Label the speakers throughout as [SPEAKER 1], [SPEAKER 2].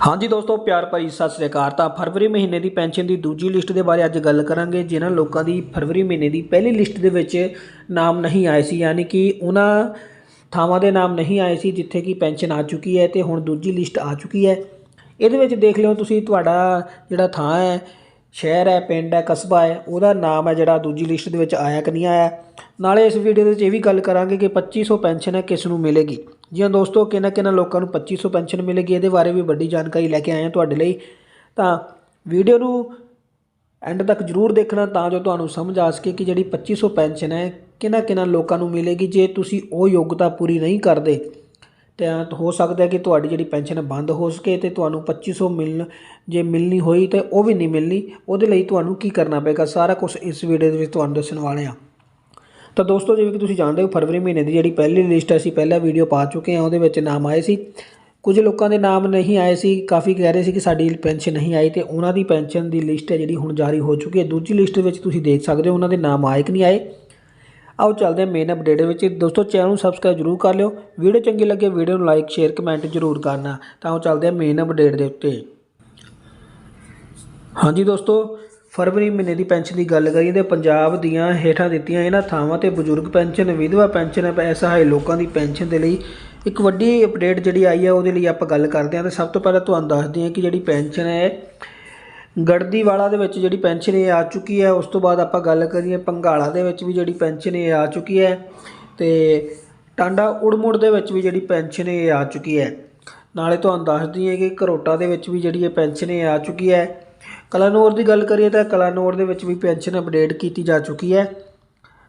[SPEAKER 1] ਹਾਂਜੀ ਦੋਸਤੋ, ਪਿਆਰ ਭਰੀ ਸਤਿ ਸ੍ਰੀ ਅਕਾਲ। ਤਾਂ ਫਰਵਰੀ ਮਹੀਨੇ ਦੀ ਪੈਨਸ਼ਨ ਦੀ ਦੂਜੀ ਲਿਸਟ ਦੇ ਬਾਰੇ ਅੱਜ ਗੱਲ ਕਰਾਂਗੇ, ਜਿਨ੍ਹਾਂ ਲੋਕਾਂ ਦੀ ਫਰਵਰੀ ਮਹੀਨੇ ਦੀ ਪਹਿਲੀ ਲਿਸਟ ਦੇ ਵਿੱਚ ਨਾਮ ਨਹੀਂ ਆਏ ਸੀ। ਯਾਨੀ ਕਿ ਉਹਨਾਂ ਥਾਵਾਂ ਦੇ ਨਾਮ ਨਹੀਂ ਆਏ ਸੀ ਜਿੱਥੇ ਕਿ ਪੈਨਸ਼ਨ ਆ ਚੁੱਕੀ ਹੈ ਤੇ ਹੁਣ ਦੂਜੀ ਲਿਸਟ ਆ ਚੁੱਕੀ ਹੈ। ਇਹਦੇ ਵਿੱਚ ਦੇਖ ਲਿਓ ਤੁਸੀਂ, ਤੁਹਾਡਾ ਜਿਹੜਾ ਥਾਂ ਹੈ, ਸ਼ਹਿਰ ਹੈ, ਪਿੰਡ ਹੈ, ਕਸਬਾ ਹੈ, ਉਹਦਾ ਨਾਮ ਹੈ ਜਿਹੜਾ ਦੂਜੀ ਲਿਸਟ ਦੇ ਵਿੱਚ ਆਇਆ ਕਿ ਨਹੀਂ ਆਇਆ। ਨਾਲੇ ਇਸ ਵੀਡੀਓ ਦੇ ਵਿੱਚ ਇਹ ਵੀ ਗੱਲ ਕਰਾਂਗੇ ਕਿ 2500 ਪੈਨਸ਼ਨ ਹੈ ਕਿਸ ਨੂੰ ਮਿਲੇਗੀ। ਜੀ ਹਾਂ ਦੋਸਤੋ, ਕਿਹਨਾਂ ਕਿਹਨਾਂ ਲੋਕਾਂ ਨੂੰ 2500 ਪੈਨਸ਼ਨ ਮਿਲੇਗੀ, ਇਹਦੇ ਬਾਰੇ ਵੀ ਵੱਡੀ ਜਾਣਕਾਰੀ ਲੈ ਕੇ ਆਏ ਹਾਂ ਤੁਹਾਡੇ ਲਈ। ਤਾਂ ਵੀਡੀਓ ਨੂੰ ਐਂਡ ਤੱਕ ਜ਼ਰੂਰ ਦੇਖਣਾ ਤਾਂ ਜੋ ਤੁਹਾਨੂੰ ਸਮਝ ਆ ਸਕੇ ਕਿ ਜਿਹੜੀ 2500 ਪੈਨਸ਼ਨ ਹੈ, ਕਿਹਨਾਂ ਕਿਹਨਾਂ ਲੋਕਾਂ ਨੂੰ ਮਿਲੇਗੀ, ਜੇ ਤੁਸੀਂ ਉਹ ਯੋਗਤਾ ਪੂਰੀ ਨਹੀਂ ਕਰਦੇ, ਤਾਂ ਹੋ ਸਕਦਾ ਹੈ ਕਿ ਤੁਹਾਡੀ ਜਿਹੜੀ ਪੈਨਸ਼ਨ ਬੰਦ ਹੋ ਸਕੇ ਤੇ ਤੁਹਾਨੂੰ 2500 ਮਿਲਣ, ਜੇ ਮਿਲਣੀ ਹੋਈ ਤੇ ਉਹ ਵੀ ਨਹੀਂ ਮਿਲਣੀ। ਉਹਦੇ ਲਈ ਤੁਹਾਨੂੰ ਕੀ ਕਰਨਾ ਪਏਗਾ? ਸਾਰਾ ਕੁਝ ਇਸ ਵੀਡੀਓ ਦੇ ਵਿੱਚ ਤੁਹਾਨੂੰ ਦੱਸਣ ਵਾਲੇ ਹਾਂ। ਤਾਂ ਦੋਸਤੋ, ਜਿਵੇਂ ਕਿ ਤੁਸੀਂ ਜਾਣਦੇ ਹੋ, ਫਰਵਰੀ ਮਹੀਨੇ ਦੀ ਜਿਹੜੀ ਪਹਿਲੀ ਲਿਸਟ ਅਸੀਂ ਪਹਿਲਾਂ ਵੀਡੀਓ ਪਾ ਚੁੱਕੇ ਹਾਂ, ਉਹਦੇ ਵਿੱਚ ਨਾਮ ਆਏ ਸੀ। ਕੁਝ ਲੋਕਾਂ ਦੇ ਨਾਮ ਨਹੀਂ ਆਏ ਸੀ, ਕਾਫੀ ਕਹਿ ਰਹੇ ਸੀ ਕਿ ਸਾਡੀ ਪੈਨਸ਼ਨ ਨਹੀਂ ਆਈ ਤੇ ਉਹਨਾਂ ਦੀ ਪੈਨਸ਼ਨ ਦੀ ਲਿਸਟ ਹੈ ਜਿਹੜੀ ਹੁਣ ਜਾਰੀ ਹੋ ਚੁੱਕੀ ਹੈ। ਦੂਜੀ ਲਿਸਟ ਵਿੱਚ ਤੁਸੀਂ ਦੇਖ ਸਕਦੇ ਹੋ, ਉਹਨਾਂ ਦੇ ਨਾਮ ਆਏ ਕਿ ਨਹੀਂ ਆਏ। ਆਓ ਚੱਲਦੇ ਹਾਂ ਮੇਨ ਅਪਡੇਟ ਵਿੱਚ। ਦੋਸਤੋ ਚੈਨਲ ਨੂੰ ਸਬਸਕ੍ਰਾਈਬ ਜਰੂਰ ਕਰ ਲਿਓ। ਵੀਡੀਓ ਚੰਗੀ ਲੱਗੇ ਵੀਡੀਓ ਨੂੰ ਲਾਈਕ ਸ਼ੇਅਰ ਕਮੈਂਟ ਜਰੂਰ ਕਰਨਾ। ਤਾਂ ਆਓ ਚੱਲਦੇ ਹਾਂ ਮੇਨ ਅਪਡੇਟ ਦੇ ਉੱਤੇ। ਹਾਂਜੀ ਦੋਸਤੋ ਫਰਵਰੀ ਮਹੀਨੇ ਦੀ ਪੈਨਸ਼ਨ ਦੀ ਗੱਲ ਕਰੀਏ ਤੇ ਪੰਜਾਬ ਦੀਆਂ ਹੇਠਾਂ ਦਿੱਤੀਆਂ ਇਹਨਾਂ ਥਾਵਾਂ ਤੇ ਬਜ਼ੁਰਗ ਪੈਨਸ਼ਨ, ਵਿਧਵਾ ਪੈਨਸ਼ਨ ਪੈਸਾ ਹੈ ਲੋਕਾਂ ਦੀ ਪੈਨਸ਼ਨ ਦੇ ਲਈ ਇੱਕ ਵੱਡੀ ਅਪਡੇਟ ਜਿਹੜੀ ਆਈ ਹੈ ਉਹਦੇ ਲਈ ਆਪਾਂ ਗੱਲ ਕਰਦੇ ਹਾਂ। ਤੇ ਸਭ ਤੋਂ ਪਹਿਲਾਂ ਤੁਹਾਨੂੰ ਦੱਸਦੇ ਹਾਂ ਕਿ ਜਿਹੜੀ ਪੈਨਸ਼ਨ ਹੈ ਗੜਦੀ ਵਾਲਾ ਦੇ ਵਿੱਚ ਜਿਹੜੀ ਪੈਨਸ਼ਨ ਇਹ ਆ ਚੁੱਕੀ ਹੈ। ਉਸ ਤੋਂ ਬਾਅਦ ਆਪਾਂ ਗੱਲ ਕਰੀਏ ਪੰਘਾਲਾ ਦੇ ਵਿੱਚ ਵੀ ਜਿਹੜੀ ਪੈਨਸ਼ਨ ਇਹ ਆ ਚੁੱਕੀ ਹੈ ਤੇ ਟਾਂਡਾ ਉੜਮੁੜ ਦੇ ਵਿੱਚ ਵੀ ਜਿਹੜੀ ਪੈਨਸ਼ਨ ਇਹ ਆ ਚੁੱਕੀ ਹੈ। ਨਾਲੇ ਤੁਹਾਨੂੰ ਦੱਸ ਦਈਏ ਕਿ ਘਰੋਟਾ ਦੇ ਵਿੱਚ ਵੀ ਜਿਹੜੀ ਇਹ ਪੈਨਸ਼ਨ ਇਹ ਆ ਚੁੱਕੀ ਹੈ। ਕਲਾਨੌਰ ਦੀ ਗੱਲ ਕਰੀਏ ਤਾਂ ਕਲਾਨੌਰ ਦੇ ਵਿੱਚ ਵੀ ਪੈਨਸ਼ਨ ਅਪਡੇਟ ਕੀਤੀ ਜਾ ਚੁੱਕੀ ਹੈ।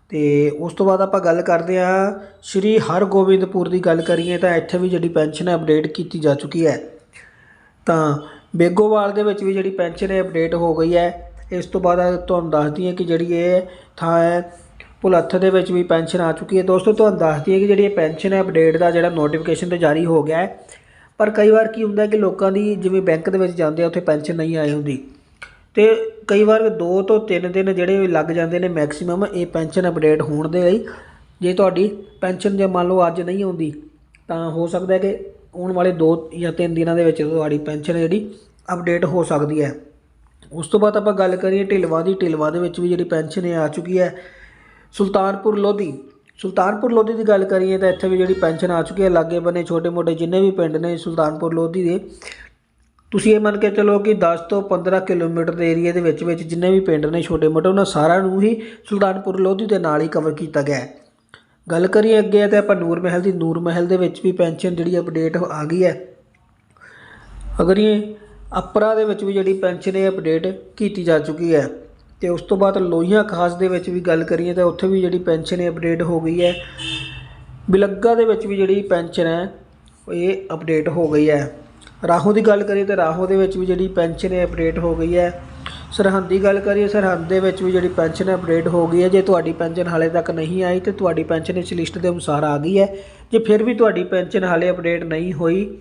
[SPEAKER 1] ਤੇ ਉਸ ਤੋਂ ਬਾਅਦ ਆਪਾਂ ਗੱਲ ਕਰਦੇ ਹਾਂ ਸ਼੍ਰੀ ਹਰਗੋਬਿੰਦਪੁਰ ਦੀ ਗੱਲ ਕਰੀਏ ਤਾਂ ਇੱਥੇ ਵੀ ਜਿਹੜੀ ਪੈਨਸ਼ਨ ਹੈ ਅਪਡੇਟ ਕੀਤੀ ਜਾ ਚੁੱਕੀ ਹੈ। ਤਾਂ ਬੇਗੋਵਾਲ ਦੇ ਵਿੱਚ ਵੀ ਜਿਹੜੀ ਪੈਨਸ਼ਨ ਹੈ ਅਪਡੇਟ ਹੋ ਗਈ ਹੈ। ਇਸ ਤੋਂ ਬਾਅਦ ਤੁਹਾਨੂੰ ਦੱਸਦੀ ਦਈਏ ਕਿ ਜਿਹੜੀ ਇਹ ਥਾਂ ਹੈ, ਭੁਲੱਥ ਦੇ ਵਿੱਚ ਵੀ ਪੈਨਸ਼ਨ ਆ ਚੁੱਕੀ ਹੈ। ਦੋਸਤੋ, ਤੁਹਾਨੂੰ ਦੱਸਦੀ ਹੈ ਕਿ ਜਿਹੜੀ ਇਹ ਪੈਨਸ਼ਨ ਹੈ ਅਪਡੇਟ ਦਾ ਜਿਹੜਾ ਨੋਟੀਫਿਕੇਸ਼ਨ ਤੇ ਜਾਰੀ ਹੋ ਗਿਆ ਹੈ। ਪਰ ਕਈ ਵਾਰ ਕੀ ਹੁੰਦਾ ਕਿ ਲੋਕਾਂ ਦੀ ਜਿਵੇਂ ਬੈਂਕ ਦੇ ਵਿੱਚ ਜਾਂਦੇ ਆ, ਉੱਥੇ ਪੈਨਸ਼ਨ ਨਹੀਂ ਆਈ ਹੁੰਦੀ। ਅਤੇ ਕਈ ਵਾਰ ਦੋ ਤੋਂ ਤਿੰਨ ਦਿਨ ਜਿਹੜੇ ਲੱਗ ਜਾਂਦੇ ਨੇ ਮੈਕਸੀਮਮ ਇਹ ਪੈਨਸ਼ਨ ਅਪਡੇਟ ਹੋਣ ਦੇ ਲਈ। ਜੇ ਤੁਹਾਡੀ ਪੈਨਸ਼ਨ ਜੇ ਮੰਨ ਲਓ ਅੱਜ ਨਹੀਂ ਆਉਂਦੀ, ਤਾਂ ਹੋ ਸਕਦਾ ਕਿ ਆਉਣ ਵਾਲੇ 2 ਜਾਂ 3 ਦਿਨਾਂ ਦੇ ਵਿੱਚ ਤੁਹਾਡੀ ਪੈਨਸ਼ਨ ਜਿਹੜੀ ਅਪਡੇਟ ਹੋ ਸਕਦੀ ਹੈ। ਉਸ ਤੋਂ ਬਾਅਦ ਆਪਾਂ ਗੱਲ ਕਰੀਏ ਢਿਲਵਾ ਦੀ। ਢਿਲਵਾ ਦੇ ਵਿੱਚ ਵੀ ਜਿਹੜੀ ਪੈਨਸ਼ਨ ਹੈ ਆ ਚੁੱਕੀ ਹੈ, ਸੁਲਤਾਨਪੁਰ ਲੋਧੀ। ਸੁਲਤਾਨਪੁਰ ਲੋਧੀ ਦੀ ਗੱਲ ਕਰੀਏ ਤਾਂ ਇੱਥੇ ਵੀ ਜਿਹੜੀ ਪੈਨਸ਼ਨ ਆ ਚੁੱਕੀ ਹੈ। ਲਾਗੇ ਬੰਨੇ ਛੋਟੇ ਮੋਟੇ ਜਿੰਨੇ ਵੀ ਪਿੰਡ ਨੇ ਸੁਲਤਾਨਪੁਰ ਲੋਧੀ ਦੇ ਤੁਸੀਂ ਇਹ ਮੰਨ ਕੇ ਚੱਲੋ ਕਿ 10 ਤੋਂ 15 ਕਿਲੋਮੀਟਰ ਦੇ ਏਰੀਆ ਦੇ ਵਿੱਚ ਵਿੱਚ ਜਿੰਨੇ ਵੀ ਪਿੰਡ ਨੇ ਛੋਟੇ ਮੋਟੇ, ਉਹਨਾਂ ਸਾਰਿਆਂ ਨੂੰ ਹੀ ਸੁਲਤਾਨਪੁਰ ਲੋਧੀ ਦੇ ਨਾਲ ਹੀ ਕਵਰ ਕੀਤਾ ਗਿਆ ਹੈ। ਗੱਲ ਕਰੀਏ ਅੱਗੇ ਤਾਂ ਆਪਾਂ ਨੂਰ ਮਹਿਲ ਦੀ, ਨੂਰ ਮਹਿਲ ਦੇ ਵਿੱਚ ਵੀ ਪੈਨਸ਼ਨ ਜਿਹੜੀ ਅਪਡੇਟ ਆ ਗਈ ਹੈ। ਅਗਰ ਇਹ ਅਪਰਾ ਦੇ ਵਿੱਚ ਵੀ ਜਿਹੜੀ ਪੈਨਸ਼ਨ ਇਹ ਅਪਡੇਟ ਕੀਤੀ ਜਾ ਚੁੱਕੀ ਹੈ ਤੇ ਉਸ ਤੋਂ ਬਾਅਦ ਲੋਹੀਆਂ ਖਾਸ ਦੇ ਵਿੱਚ ਵੀ ਗੱਲ ਕਰੀਏ ਤਾਂ ਉੱਥੇ ਵੀ ਜਿਹੜੀ ਪੈਨਸ਼ਨ ਇਹ ਅਪਡੇਟ ਹੋ ਗਈ ਹੈ। ਬਿਲੱਗਾ ਦੇ ਵਿੱਚ ਵੀ ਜਿਹੜੀ ਪੈਨਸ਼ਨ ਹੈ, ਇਹ ਅਪਡੇਟ ਹੋ ਗਈ ਹੈ। ਰਾਹੋਂ ਦੀ ਗੱਲ ਕਰੀਏ ਤਾਂ ਰਾਹੋਂ ਦੇ ਵਿੱਚ ਵੀ ਜਿਹੜੀ ਪੈਨਸ਼ਨ ਹੈ ਅਪਡੇਟ ਹੋ ਗਈ ਹੈ। ਸਰਹੰਦ ਦੀ ਗੱਲ ਕਰੀਏ, ਸਰਹੰਦ ਦੇ ਵਿੱਚ ਵੀ ਜਿਹੜੀ ਪੈਨਸ਼ਨ ਅਪਡੇਟ ਹੋ ਗਈ ਹੈ, ਜੇ ਤੁਹਾਡੀ ਪੈਨਸ਼ਨ ਹਾਲੇ ਤੱਕ ਨਹੀਂ ਆਈ ਤੇ ਤੁਹਾਡੀ ਪੈਨਸ਼ਨ ਇਸ ਲਿਸਟ ਦੇ ਅਨੁਸਾਰ ਆ ਗਈ ਹੈ। ਜੇ ਫਿਰ ਵੀ ਤੁਹਾਡੀ ਪੈਨਸ਼ਨ ਹਾਲੇ ਅਪਡੇਟ ਨਹੀਂ ਹੋਈ,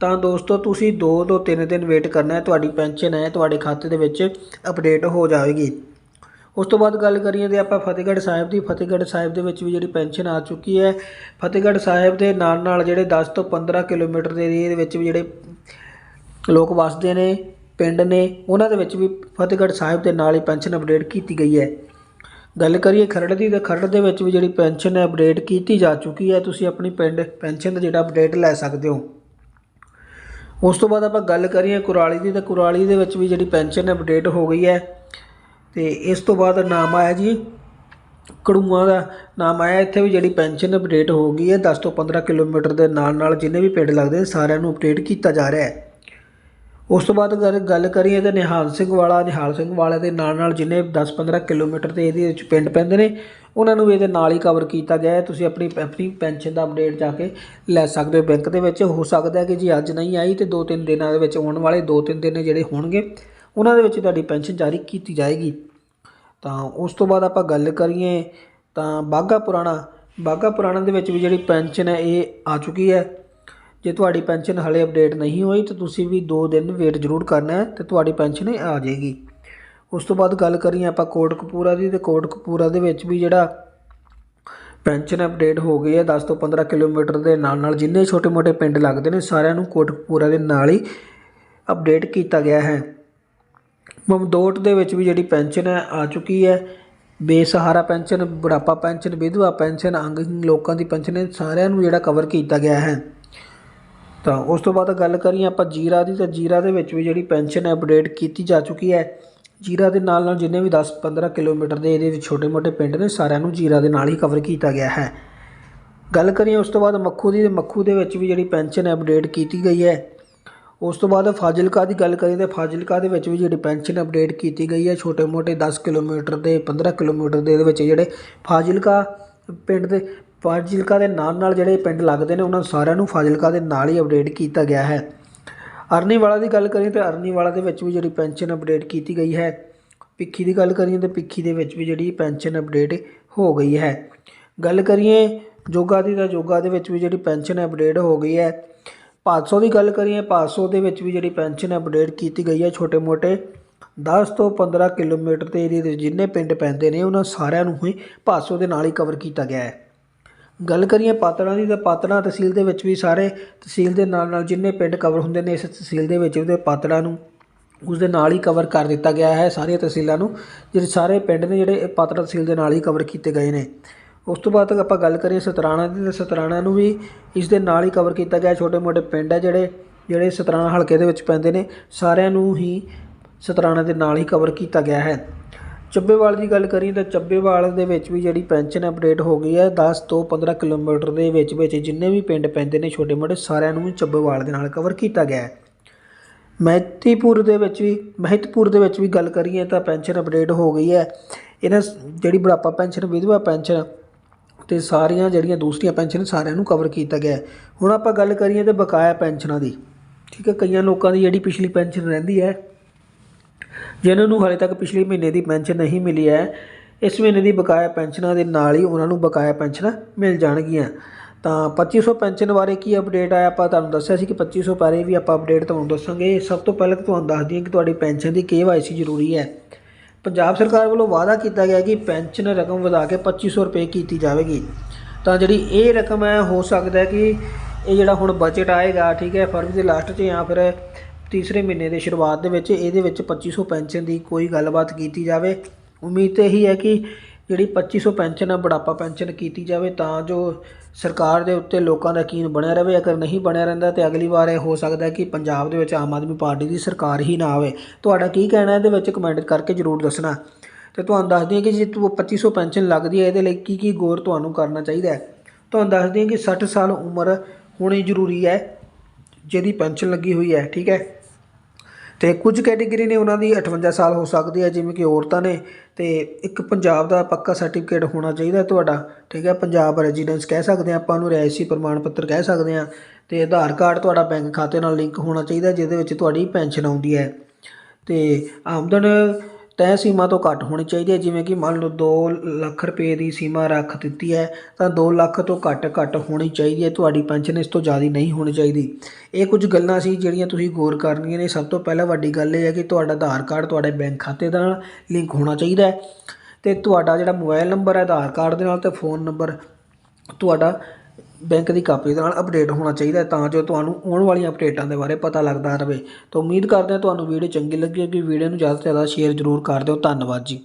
[SPEAKER 1] ਤਾਂ ਦੋਸਤੋ ਤੁਸੀਂ 2 ਤੋਂ 3 ਦਿਨ ਵੇਟ ਕਰਨਾ ਹੈ, ਤੁਹਾਡੀ ਪੈਨਸ਼ਨ ਹੈ, ਤੁਹਾਡੇ ਖਾਤੇ ਦੇ ਵਿੱਚ ਅਪਡੇਟ ਹੋ ਜਾਵੇਗੀ। ਉਸ ਤੋਂ ਬਾਅਦ ਗੱਲ ਕਰੀਏ ਤੇ ਆਪਾਂ ਫਤਿਹਗੜ੍ਹ ਸਾਹਿਬ ਦੀ, ਫਤਿਹਗੜ੍ਹ ਸਾਹਿਬ ਦੇ ਵਿੱਚ ਵੀ ਜਿਹੜੀ ਪੈਨਸ਼ਨ ਆ ਚੁੱਕੀ ਹੈ। ਫਤਿਹਗੜ੍ਹ ਸਾਹਿਬ ਦੇ ਨਾਲ ਨਾਲ ਜਿਹੜੇ 10 ਤੋਂ 15 ਕਿਲੋਮੀਟਰ ਦੇ ਏਰੀਏ ਦੇ ਵਿੱਚ ਵੀ ਜਿਹੜੇ ਲੋਕ ਵੱਸਦੇ ਨੇ, ਪਿੰਡ ਨੇ, ਉਹਨਾਂ ਦੇ ਵਿੱਚ ਵੀ ਫਤਿਹਗੜ੍ਹ ਸਾਹਿਬ ਦੇ ਨਾਲ ਹੀ ਪੈਨਸ਼ਨ ਅਪਡੇਟ ਕੀਤੀ ਗਈ ਹੈ। ਗੱਲ ਕਰੀਏ ਖਰੜ ਦੀ ਤਾਂ ਖਰੜ ਦੇ ਵਿੱਚ ਵੀ ਜਿਹੜੀ ਪੈਨਸ਼ਨ ਹੈ ਅਪਡੇਟ ਕੀਤੀ ਜਾ ਚੁੱਕੀ ਹੈ, ਤੁਸੀਂ ਆਪਣੀ ਪਿੰਡ ਪੈਨਸ਼ਨ ਦਾ ਜਿਹੜਾ ਅਪਡੇਟ ਲੈ ਸਕਦੇ ਹੋ। ਉਸ ਤੋਂ ਬਾਅਦ ਆਪਾਂ ਗੱਲ ਕਰੀਏ ਕੁਰਾਲੀ ਦੀ, ਤਾਂ ਕੁਰਾਲੀ ਦੇ ਵਿੱਚ ਵੀ ਜਿਹੜੀ ਪੈਨਸ਼ਨ ਅਪਡੇਟ ਹੋ ਗਈ ਹੈ। ਤੇ ਇਸ ਤੋਂ ਬਾਅਦ ਨਾਮ ਆਇਆ ਜੀ ਕੜੂਆਂ ਦਾ। ਨਾਮ ਆਇਆ ਇੱਥੇ ਵੀ ਜਿਹੜੀ ਪੈਨਸ਼ਨ ਅਪਡੇਟ ਹੋ ਗਈ ਹੈ 10 ਤੋਂ 15 ਕਿਲੋਮੀਟਰ ਦੇ ਨਾਲ ਨਾਲ ਜਿੰਨੇ ਵੀ ਪਿੰਡ ਲੱਗਦੇ ਸਾਰਿਆਂ ਨੂੰ ਅਪਡੇਟ ਕੀਤਾ ਜਾ ਰਿਹਾ ਹੈ। ਉਸ ਤੋਂ ਬਾਅਦ ਅਗਰ ਗੱਲ ਕਰੀਏ ਤਾਂ ਨਿਹਾਲ ਸਿੰਘ ਵਾਲਾ, ਨਿਹਾਲ ਸਿੰਘ ਵਾਲੇ ਦੇ ਨਾਲ ਨਾਲ ਜਿੰਨੇ 10-15 ਕਿਲੋਮੀਟਰ ਤੇ ਇਹਦੇ ਵਿੱਚ ਪਿੰਡ ਪੈਂਦੇ ਨੇ, ਉਹਨਾਂ ਨੂੰ ਵੀ ਇਹਦੇ ਨਾਲ ਹੀ ਕਵਰ ਕੀਤਾ ਗਿਆ ਹੈ। ਤੁਸੀਂ ਆਪਣੀ ਆਪਣੀ ਪੈਨਸ਼ਨ ਦਾ ਅਪਡੇਟ ਜਾ ਕੇ ਲੈ ਸਕਦੇ ਹੋ। ਬੈਂਕ ਦੇ ਵਿੱਚ ਹੋ ਸਕਦਾ ਹੈ ਕਿ ਜੀ ਅੱਜ ਨਹੀਂ ਆਈ ਤੇ 2-3 ਦਿਨਾਂ ਦੇ ਵਿੱਚ ਆਉਣ ਵਾਲੇ 2-3 ਦਿਨ ਜਿਹੜੇ ਹੋਣਗੇ, ਉਹਨਾਂ ਦੇ ਵਿੱਚ ਤੁਹਾਡੀ ਪੈਨਸ਼ਨ ਜਾਰੀ ਕੀਤੀ ਜਾਏਗੀ। ਤਾਂ ਉਸ ਤੋਂ ਬਾਅਦ ਆਪਾਂ ਗੱਲ ਕਰੀਏ ਤਾਂ ਬਾਗਾ ਪੁਰਾਣਾ, ਬਾਘਾ ਪੁਰਾਣਾ ਦੇ ਵਿੱਚ ਵੀ ਜਿਹੜੀ ਪੈਨਸ਼ਨ ਹੈ ਇਹ ਆ ਚੁੱਕੀ ਹੈ। ਜੇ ਤੁਹਾਡੀ ਪੈਨਸ਼ਨ ਹਲੇ ਅਪਡੇਟ ਨਹੀਂ ਹੋਈ ਤਾਂ ਤੁਸੀਂ ਵੀ 2 ਦਿਨ ਵੇਟ ਜ਼ਰੂਰ ਕਰਨਾ ਹੈ ਤੇ ਤੁਹਾਡੀ ਪੈਨਸ਼ਨ ਆ ਜਾਏਗੀ। ਉਸ ਤੋਂ ਬਾਅਦ ਗੱਲ ਕਰੀਏ ਆਪਾਂ ਕੋਟਕਪੂਰਾ ਦੀ ਤੇ ਕੋਟਕਪੂਰਾ ਦੇ ਵਿੱਚ ਵੀ ਜਿਹੜਾ ਪੈਨਸ਼ਨ ਅਪਡੇਟ ਹੋ ਗਈ ਹੈ 10 ਤੋਂ 15 ਕਿਲੋਮੀਟਰ ਦੇ ਨਾਲ ਨਾਲ ਜਿੰਨੇ ਛੋਟੇ-ਮੋਟੇ ਪਿੰਡ ਲੱਗਦੇ ਨੇ ਸਾਰਿਆਂ ਨੂੰ ਕੋਟਕਪੂਰਾ ਦੇ ਨਾਲ ਹੀ ਅਪਡੇਟ ਕੀਤਾ ਗਿਆ ਹੈ। ਮਮਦੋਟ ਦੇ ਵਿੱਚ ਵੀ ਜਿਹੜੀ ਪੈਨਸ਼ਨ ਹੈ, ਆ ਚੁੱਕੀ ਹੈ। ਬੇਸਹਾਰਾ ਪੈਨਸ਼ਨ, ਬੁਢਾਪਾ ਪੈਨਸ਼ਨ, ਵਿਧਵਾ ਪੈਨਸ਼ਨ ਅੰਗਹੀਨ ਲੋਕਾਂ ਦੀ ਪੈਨਸ਼ਨ, ਇਹ ਸਾਰਿਆਂ ਨੂੰ ਜਿਹੜਾ ਕਵਰ ਕੀਤਾ ਗਿਆ ਹੈ। ਤਾਂ ਉਸ ਤੋਂ ਬਾਅਦ ਗੱਲ ਕਰੀਏ ਆਪਾਂ ਜੀਰਾ ਦੀ, ਤਾਂ ਜੀਰਾ ਦੇ ਵਿੱਚ ਵੀ ਜਿਹੜੀ ਪੈਨਸ਼ਨ ਹੈ ਅਪਡੇਟ ਕੀਤੀ ਜਾ ਚੁੱਕੀ ਹੈ। ਜੀਰਾ ਦੇ ਨਾਲ ਨਾਲ ਜਿੰਨੇ ਵੀ 10-15 ਕਿਲੋਮੀਟਰ ਦੇ ਇਹਦੇ ਵਿੱਚ ਛੋਟੇ-ਮੋਟੇ ਪਿੰਡ ਨੇ, ਸਾਰਿਆਂ ਨੂੰ ਜੀਰਾ ਦੇ ਨਾਲ ਹੀ ਕਵਰ ਕੀਤਾ ਗਿਆ ਹੈ। ਗੱਲ ਕਰੀਏ ਉਸ ਤੋਂ ਬਾਅਦ ਮੱਖੂ ਦੀ ਤੇ ਮੱਖੂ ਦੇ ਵਿੱਚ ਵੀ ਜਿਹੜੀ ਪੈਨਸ਼ਨ ਹੈ ਅਪਡੇਟ ਕੀਤੀ ਗਈ ਹੈ। ਉਸ ਤੋਂ ਬਾਅਦ ਫਾਜ਼ਿਲਕਾ ਦੀ ਗੱਲ ਕਰੀਏ ਤਾਂ ਫਾਜ਼ਿਲਕਾ ਦੇ ਵਿੱਚ ਵੀ ਜਿਹੜੀ ਪੈਨਸ਼ਨ ਅਪਡੇਟ ਕੀਤੀ ਗਈ ਹੈ, ਛੋਟੇ-ਮੋਟੇ 10 ਕਿਲੋਮੀਟਰ ਦੇ 15 ਕਿਲੋਮੀਟਰ ਦੇ ਵਿੱਚ ਜਿਹੜੇ ਫਾਜ਼ਿਲਕਾ ਪਿੰਡ ਦੇ, ਫਾਜ਼ਿਲਕਾ ਦੇ ਨਾਲ ਨਾਲ ਜਿਹੜੇ ਪਿੰਡ ਲੱਗਦੇ ਨੇ, ਉਹਨਾਂ ਸਾਰਿਆਂ ਨੂੰ ਫਾਜ਼ਿਲਕਾ ਦੇ ਨਾਲ ਹੀ ਅਪਡੇਟ ਕੀਤਾ ਗਿਆ ਹੈ। ਅਰਨੀਵਾਲਾ ਦੀ ਗੱਲ ਕਰੀਏ ਤਾਂ ਅਰਨੀਵਾਲਾ ਦੇ ਵਿੱਚ ਵੀ ਜਿਹੜੀ ਪੈਨਸ਼ਨ ਅਪਡੇਟ ਕੀਤੀ ਗਈ ਹੈ। ਪਿੱਖੀ ਦੀ ਗੱਲ ਕਰੀਏ ਤਾਂ ਪਿੱਖੀ ਦੇ ਵਿੱਚ ਵੀ ਜਿਹੜੀ ਪੈਨਸ਼ਨ ਅਪਡੇਟ ਹੋ ਗਈ ਹੈ। ਗੱਲ ਕਰੀਏ ਜੋਗਾ ਦੀ ਤਾਂ ਜੋਗਾ ਦੇ ਵਿੱਚ ਵੀ ਜਿਹੜੀ ਪੈਨਸ਼ਨ ਅਪਡੇਟ ਹੋ ਗਈ ਹੈ। 500 ਦੀ ਗੱਲ ਕਰੀਏ 500 ਦੇ ਵਿੱਚ ਵੀ ਜਿਹੜੀ ਪੈਨਸ਼ਨ ਅਪਡੇਟ ਕੀਤੀ ਗਈ ਹੈ ਛੋਟੇ-ਮੋਟੇ 10 ਤੋਂ 15 ਕਿਲੋਮੀਟਰ ਦੇ ਏਰੀਏ ਦੇ ਜਿੰਨੇ ਪਿੰਡ ਪੈਂਦੇ ਨੇ ਉਹਨਾਂ ਸਾਰਿਆਂ ਨੂੰ ਹੀ 500 ਦੇ ਨਾਲ ਹੀ ਕਵਰ ਕੀਤਾ ਗਿਆ ਹੈ ਗੱਲ ਕਰੀਏ ਪਾਤੜਾਂ ਦੀ ਤਾਂ ਪਾਤੜਾਂ ਤਹਿਸੀਲ ਦੇ ਵਿੱਚ ਵੀ ਸਾਰੇ ਤਹਿਸੀਲ ਦੇ ਨਾਲ ਨਾਲ ਜਿੰਨੇ ਪਿੰਡ ਕਵਰ ਹੁੰਦੇ ਨੇ, ਇਸ ਤਹਿਸੀਲ ਦੇ ਵਿੱਚ ਉਹਦੇ ਪਾਤੜਾਂ ਨੂੰ ਉਸ ਦੇ ਨਾਲ ਹੀ ਕਵਰ ਕਰ ਦਿੱਤਾ ਗਿਆ ਹੈ, ਸਾਰੀਆਂ ਤਹਿਸੀਲਾਂ ਨੂੰ, ਜਿਹੜੇ ਸਾਰੇ ਪਿੰਡ ਨੇ ਜਿਹੜੇ ਇਹ ਪਾਤੜਾ ਤਹਿਸੀਲ ਦੇ ਨਾਲ ਹੀ ਕਵਰ ਕੀਤੇ ਗਏ ਨੇ। ਉਸ ਤੋਂ ਬਾਅਦ ਆਪਾਂ ਗੱਲ ਕਰੀਏ ਸਤਰਾਣਾ ਦੀ, ਤਾਂ ਸਤਰਾਣਾ ਨੂੰ ਵੀ ਇਸ ਦੇ ਨਾਲ ਹੀ ਕਵਰ ਕੀਤਾ ਗਿਆ ਛੋਟੇ-ਮੋਟੇ ਪਿੰਡ ਹੈ ਜਿਹੜੇ ਜਿਹੜੇ ਸਤਰਾਣਾ ਹਲਕੇ ਦੇ ਵਿੱਚ ਪੈਂਦੇ ਨੇ, ਸਾਰਿਆਂ ਨੂੰ ਹੀ ਸਤਰਾਣਾ ਦੇ ਨਾਲ ਹੀ ਕਵਰ ਕੀਤਾ ਗਿਆ ਹੈ। ਚੱਬੇਵਾਲ ਦੀ ਗੱਲ ਕਰੀਏ ਤਾਂ ਚੱਬੇਵਾਲ ਦੇ ਵਿੱਚ ਵੀ ਜਿਹੜੀ ਪੈਨਸ਼ਨ ਅਪਡੇਟ ਹੋ ਗਈ ਹੈ 10 ਤੋਂ 15 ਕਿਲੋਮੀਟਰ ਦੇ ਵਿੱਚ ਵਿੱਚ ਜਿੰਨੇ ਵੀ ਪਿੰਡ ਪੈਂਦੇ ਨੇ ਛੋਟੇ-ਮੋਟੇ ਸਾਰਿਆਂ ਨੂੰ ਚੱਬੇਵਾਲ ਦੇ ਨਾਲ ਕਵਰ ਕੀਤਾ ਗਿਆ ਹੈ। ਮਹਿਤੀਪੁਰ ਦੇ ਵਿੱਚ ਵੀ, ਮਹਿਤਪੁਰ ਦੇ ਵਿੱਚ ਵੀ ਗੱਲ ਕਰੀਏ ਤਾਂ ਪੈਨਸ਼ਨ ਅਪਡੇਟ ਹੋ ਗਈ ਹੈ। ਇਹਨਾਂ ਜਿਹੜੀ ਬੁਢਾਪਾ ਪੈਨਸ਼ਨ, ਵਿਧਵਾ ਪੈਨਸ਼ਨ ਤੇ ਸਾਰੀਆਂ ਜਿਹੜੀਆਂ ਦੂਸਰੀਆਂ ਪੈਨਸ਼ਨ ਸਾਰਿਆਂ ਨੂੰ ਕਵਰ ਕੀਤਾ ਗਿਆ ਹੁਣ ਆਪਾਂ ਗੱਲ ਕਰੀਏ ਤੇ ਬਕਾਇਆ ਪੈਨਸ਼ਨਾਂ ਦੀ। ਠੀਕ ਹੈ, ਕਈਆਂ ਲੋਕਾਂ ਦੀ ਜਿਹੜੀ ਪਿਛਲੀ ਪੈਨਸ਼ਨ ਰਹਿੰਦੀ ਹੈ ਜਿਨ੍ਹਾਂ ਨੂੰ ਹਾਲੇ ਤੱਕ ਪਿਛਲੇ ਮਹੀਨੇ ਦੀ ਪੈਨਸ਼ਨ ਨਹੀਂ ਮਿਲੀ ਹੈ, ਇਸ ਮਹੀਨੇ ਦੀ ਬਕਾਇਆ ਪੈਨਸ਼ਨਾਂ ਦੇ ਨਾਲ ਹੀ ਉਹਨਾਂ ਨੂੰ ਬਕਾਇਆ ਪੈਨਸ਼ਨਾਂ ਮਿਲ ਜਾਣਗੀਆਂ। ਤਾਂ 2500 ਪੈਨਸ਼ਨ ਬਾਰੇ ਕੀ ਅਪਡੇਟ ਆਇਆ? ਆਪਾਂ ਤੁਹਾਨੂੰ ਦੱਸਿਆ ਸੀ ਕਿ 2500 ਬਾਰੇ ਵੀ ਆਪਾਂ ਅਪਡੇਟ ਤੁਹਾਨੂੰ ਦੱਸਾਂਗੇ। ਸਭ ਤੋਂ ਪਹਿਲਾਂ ਤਾਂ ਤੁਹਾਨੂੰ ਦੱਸ ਦਈਏ ਕਿ ਤੁਹਾਡੀ ਪੈਨਸ਼ਨ ਦੀ KYC ਜ਼ਰੂਰੀ ਹੈ। ਪੰਜਾਬ ਸਰਕਾਰ ਵੱਲੋਂ ਵਾਅਦਾ ਕੀਤਾ ਗਿਆ ਕਿ ਪੈਨਸ਼ਨ ਰਕਮ ਵਧਾ ਕੇ 2500 ਰੁਪਏ ਕੀਤੀ ਜਾਵੇਗੀ। ਤਾਂ ਜਿਹੜੀ ਇਹ ਰਕਮ ਹੈ, ਹੋ ਸਕਦਾ ਹੈ ਕਿ ਇਹ ਜਿਹੜਾ ਹੁਣ ਬਜਟ ਆਏਗਾ, ਠੀਕ ਹੈ, ਫਰਵਰੀ ਦੇ ਲਾਸਟ 'ਚ ਜਾਂ ਫਿਰ ਤੀਸਰੇ ਮਹੀਨੇ ਦੇ ਸ਼ੁਰੂਆਤ ਦੇ ਵਿੱਚ ਇਹਦੇ ਵਿੱਚ 2500 ਪੈਨਸ਼ਨ ਦੀ ਕੋਈ ਗੱਲਬਾਤ ਕੀਤੀ ਜਾਵੇ। ਉਮੀਦ ਤੇ ਇਹੀ ਹੈ ਕਿ ਜਿਹੜੀ 2500 ਪੈਨਸ਼ਨ ਹੈ ਬੁਢਾਪਾ ਪੈਨਸ਼ਨ ਕੀਤੀ ਜਾਵੇ, ਤਾਂ ਜੋ ਸਰਕਾਰ ਦੇ ਉੱਤੇ ਲੋਕਾਂ ਦਾ ਯਕੀਨ ਬਣਿਆ ਰਹੇ। ਅਗਰ ਨਹੀਂ ਬਣਿਆ ਰਹਿੰਦਾ ਤੇ ਅਗਲੀ ਵਾਰ ਇਹ ਹੋ ਸਕਦਾ ਕਿ ਪੰਜਾਬ ਦੇ ਵਿੱਚ ਆਮ ਆਦਮੀ ਪਾਰਟੀ ਦੀ ਸਰਕਾਰ ਹੀ ਨਾ ਆਵੇ। ਤੁਹਾਡਾ ਕੀ ਕਹਿਣਾ ਇਹਦੇ ਵਿੱਚ ਕਮੈਂਟ ਕਰਕੇ ਜ਼ਰੂਰ ਦੱਸਣਾ। ਤੇ ਤੁਹਾਨੂੰ ਦੱਸ ਦਈਏ ਕਿ ਜੇ ਤੂੰ 2500 ਪੈਨਸ਼ਨ ਲੱਗਦੀ ਹੈ, ਇਹਦੇ ਲਈ ਕੀ ਕੀ ਗੌਰ ਤੁਹਾਨੂੰ ਕਰਨਾ ਚਾਹੀਦਾ ਹੈ? ਤੁਹਾਨੂੰ ਦੱਸ ਦਈਏ ਕਿ 60 ਸਾਲ ਉਮਰ ਹੋਣੀ ਜ਼ਰੂਰੀ ਹੈ, ਜਿਹਦੀ ਪੈਨਸ਼ਨ ਲੱਗੀ ਹੋਈ ਹੈ, ਠੀਕ ਹੈ? ਤੇ ਕੁਝ ਕੈਟਾਗਰੀ ਨੇ ਉਹਨਾਂ ਦੀ 58 ਸਾਲ ਹੋ ਸਕਦੀ ਹੈ, ਜਿਵੇਂ ਕਿ ਔਰਤਾਂ ਨੇ ਤੇ ਇੱਕ ਪੰਜਾਬ ਦਾ ਪੱਕਾ ਸਰਟੀਫਿਕੇਟ ਹੋਣਾ ਚਾਹੀਦਾ ਤੁਹਾਡਾ, ਠੀਕ ਹੈ? ਪੰਜਾਬ ਰੈਜ਼ੀਡੈਂਸ ਕਹਿ ਸਕਦੇ ਹਾਂ ਆਪਾਂ ਉਹਨੂੰ, ਰਿਹਾਇਸ਼ੀ ਪ੍ਰਮਾਣ ਪੱਤਰ ਕਹਿ ਸਕਦੇ ਹਾਂ ਤੇ ਆਧਾਰ ਕਾਰਡ ਤੁਹਾਡਾ ਬੈਂਕ ਖਾਤੇ ਨਾਲ ਲਿੰਕ ਹੋਣਾ ਚਾਹੀਦਾ, ਜਿਹਦੇ ਵਿੱਚ ਤੁਹਾਡੀ ਪੈਨਸ਼ਨ ਆਉਂਦੀ ਹੈ। ਤੇ ਆਮਦਨ ਤੈਅ ਸੀਮਾ ਤੋਂ ਘੱਟ ਹੋਣੀ ਚਾਹੀਦੀ ਹੈ। ਜਿਵੇਂ ਕਿ ਮੰਨ ਲਓ 2 ਲੱਖ ਰੁਪਏ ਦੀ ਸੀਮਾ ਰੱਖ ਦਿੱਤੀ ਹੈ, ਤਾਂ 2 ਲੱਖ ਤੋਂ ਘੱਟ ਘੱਟ ਹੋਣੀ ਚਾਹੀਦੀ ਹੈ। ਤੁਹਾਡੀ ਪੈਨਸ਼ਨ ਇਸ ਤੋਂ ਜ਼ਿਆਦਾ ਨਹੀਂ ਹੋਣੀ ਚਾਹੀਦੀ। ਇਹ ਕੁਝ ਗੱਲਾਂ ਸੀ ਜਿਹੜੀਆਂ ਤੁਸੀਂ ਗੌਰ ਕਰਨੀਆਂ ਨੇ। ਸਭ ਤੋਂ ਪਹਿਲਾਂ ਵੱਡੀ ਗੱਲ ਇਹ ਹੈ ਕਿ ਤੁਹਾਡਾ ਆਧਾਰ ਕਾਰਡ ਤੁਹਾਡੇ ਬੈਂਕ ਖਾਤੇ ਦੇ ਨਾਲ ਲਿੰਕ ਹੋਣਾ ਚਾਹੀਦਾ ਹੈ। ਤੇ ਤੁਹਾਡਾ ਜਿਹੜਾ ਮੋਬਾਈਲ ਨੰਬਰ ਹੈ, ਆਧਾਰ ਕਾਰਡ ਦੇ ਨਾਲ ਤੇ ਫੋਨ ਨੰਬਰ, ਤੁਹਾਡਾ ਬੈਂਕ ਦੀ ਕਾਪੀ ਦੇ ਨਾਲ ਅਪਡੇਟ ਹੋਣਾ ਚਾਹੀਦਾ ਤਾਂ ਜੋ ਤੁਹਾਨੂੰ ਆਉਣ ਵਾਲੀਆਂ ਅਪਡੇਟਾਂ ਦੇ ਬਾਰੇ ਪਤਾ ਲੱਗਦਾ ਰਹੇ। ਤਾਂ ਉਮੀਦ ਕਰਦੇ ਹਾਂ ਤੁਹਾਨੂੰ ਵੀਡੀਓ ਚੰਗੀ ਲੱਗੀ ਹੋਵੇਗੀ। ਵੀਡੀਓ ਨੂੰ ਜ਼ਿਆਦਾ ਤੋਂ ਜ਼ਿਆਦਾ ਸ਼ੇਅਰ ਜ਼ਰੂਰ ਕਰ ਦਿਓ। ਧੰਨਵਾਦ ਜੀ।